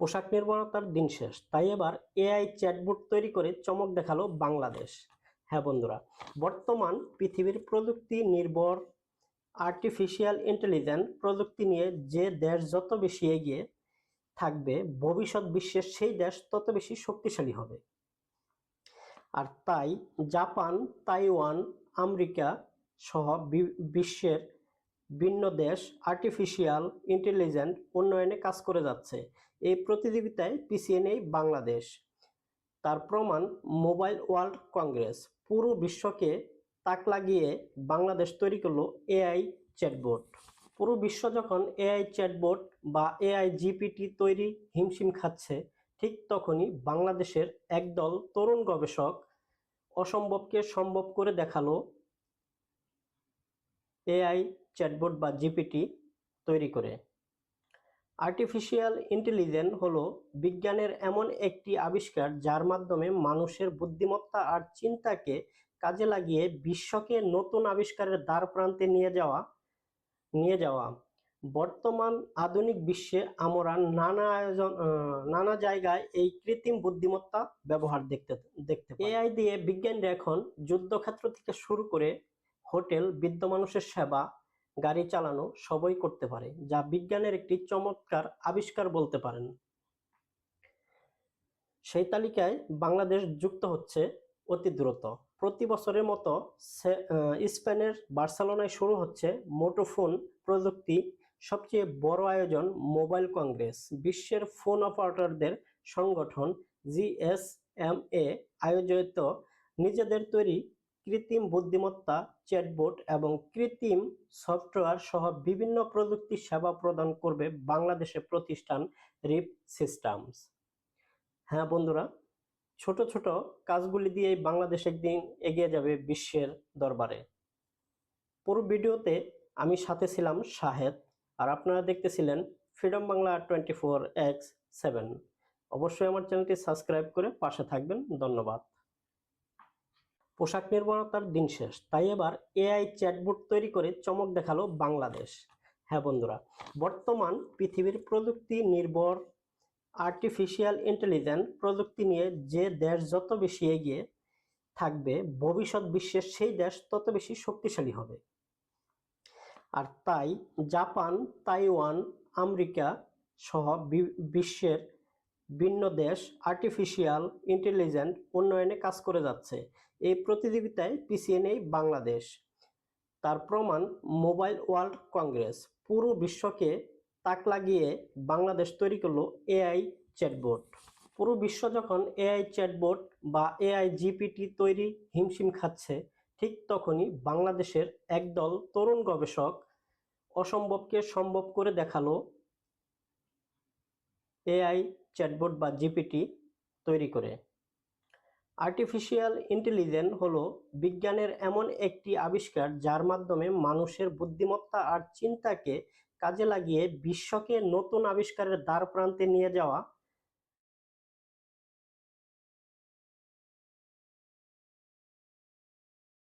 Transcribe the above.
পোশাক নির্ভরতার দিন শেষ। তাই এবার এআই চ্যাটবোট তৈরি করে চমক দেখাল বাংলাদেশ। হ্যাঁ বন্ধুরা, বর্তমান পৃথিবীর প্রযুক্তি নির্ভর আর্টিফিশিয়াল ইন্টেলিজেন্স প্রযুক্তি নিয়ে যে দেশ যত বেশি এগিয়ে থাকবে, ভবিষ্যৎ বিশ্বের সেই দেশ তত বেশি শক্তিশালী হবে। আর তাই জাপান, তাইওয়ান, আমেরিকা সহ বিশ্বের ভিন্ন দেশ আর্টিফিশিয়াল ইন্টেলিজেন্ট উন্নয়নে কাজ করে যাচ্ছে। এই প্রতিযোগিতায় পিছিয়ে বাংলাদেশ। তার প্রমাণ মোবাইল ওয়ার্ল্ড কংগ্রেস। পুরো বিশ্বকে তাক লাগিয়ে বাংলাদেশ তৈরি করল এআই চ্যাটবোট। পুরো বিশ্ব যখন এআই চ্যাটবোট বা এআই জিপিটি তৈরি হিমশিম খাচ্ছে, ঠিক তখনই বাংলাদেশের একদল তরুণ গবেষক অসম্ভবকে সম্ভব করে দেখাল এআই চ্যাটবোট বা জিপিটি তৈরি করে। আর্টিফিশিয়াল ইন্টেলিজেন্স হলো বিজ্ঞানের এমন একটি আবিষ্কার যার মাধ্যমে মানুষের বুদ্ধিমত্তা আর চিন্তাকে কাজে লাগিয়ে বিশ্বকে নতুন আবিষ্কারের দ্বার প্রান্তে নিয়ে যাওয়া নিয়ে যাওয়া। বর্তমান আধুনিক বিশ্বে আমরা নানা আয়োজন নানা জায়গায় এই কৃত্রিম বুদ্ধিমত্তা ব্যবহার দেখতে দেখতে এআই দিয়ে বিজ্ঞানীরা এখন যুদ্ধক্ষেত্র থেকে শুরু করে হোটেল বৃদ্ধ মানুষের সেবা গাড়ি চালানো সবই করতে পারে, যা বিজ্ঞানের একটি চমৎকার আবিষ্কার বলতে পারেন। সেই তালিকায় বাংলাদেশ যুক্ত হচ্ছে অতি দ্রুত। প্রতি বছরের মতো স্পেনের বার্সেলোনায় শুরু হচ্ছে মোটোফোন প্রযুক্তি, সবচেয়ে বড় আয়োজন মোবাইল কংগ্রেস। বিশ্বের ফোন অপারেটরদের সংগঠন জিএসএমএ আয়োজিত নিজেদের তৈরি কৃত্রিম বুদ্ধিমত্তা চ্যাটবোট এবং কৃত্রিম সফটওয়্যার সহ বিভিন্ন প্রযুক্তি সেবা প্রদান করবে বাংলাদেশের প্রতিষ্ঠান রিপ সিস্টেমস। হ্যাঁ বন্ধুরা, ছোট ছোট কাজগুলি দিয়েই বাংলাদেশ একদিন এগিয়ে যাবে বিশ্বের দরবারে। পুরো ভিডিওতে আমি সাথে ছিলাম শাহেদ আর আপনারা দেখতেছিলেন freedom Bangla twenty four X seven. অবশ্যই আমার চ্যানেলটি সাবস্ক্রাইব করে পাশে থাকবেন। ধন্যবাদ। পোশাক নির্ভরতার দিন শেষ। তাই এবার এআই চ্যাটবোট তৈরি করে চমক দেখাল বাংলাদেশ। হ্যাঁ বন্ধুরা, বর্তমান পৃথিবীর প্রযুক্তি নির্ভর আর্টিফিশিয়াল ইন্টেলিজেন্স প্রযুক্তি নিয়ে যে দেশ যত বেশি এগিয়ে থাকবে, ভবিষ্যৎ বিশ্বের সেই দেশ তত বেশি শক্তিশালী হবে। আর তাই জাপান, তাইওয়ান, আমেরিকা সহ বিশ্বের ভিন্ন দেশ আর্টিফিশিয়াল ইন্টেলিজেন্ট উন্নয়নে কাজ করে যাচ্ছে। এই প্রতিযোগিতায় পিছিয়ে বাংলাদেশ। তার প্রমাণ মোবাইল ওয়ার্ল্ড কংগ্রেস। পুরো বিশ্বকে তাক লাগিয়ে বাংলাদেশ তৈরি করল এআই চ্যাটবোট। পুরো বিশ্ব যখন এআই চ্যাটবোট বা এআই জিপিটি তৈরি হিমশিম খাচ্ছে, ঠিক তখনই বাংলাদেশের একদল তরুণ গবেষক অসম্ভবকে সম্ভব করে দেখাল এআই চ্যাটবোট বা জিপিটি তৈরি করে। আর্টিফিশিয়াল ইন্টেলিজেন্স হলো বিজ্ঞানের এমন একটি আবিষ্কার যার মাধ্যমে মানুষের বুদ্ধিমত্তা আর চিন্তাকে কাজে লাগিয়ে বিশ্বকে নতুন আবিষ্কারের দ্বার প্রান্তে নিয়ে যাওয়া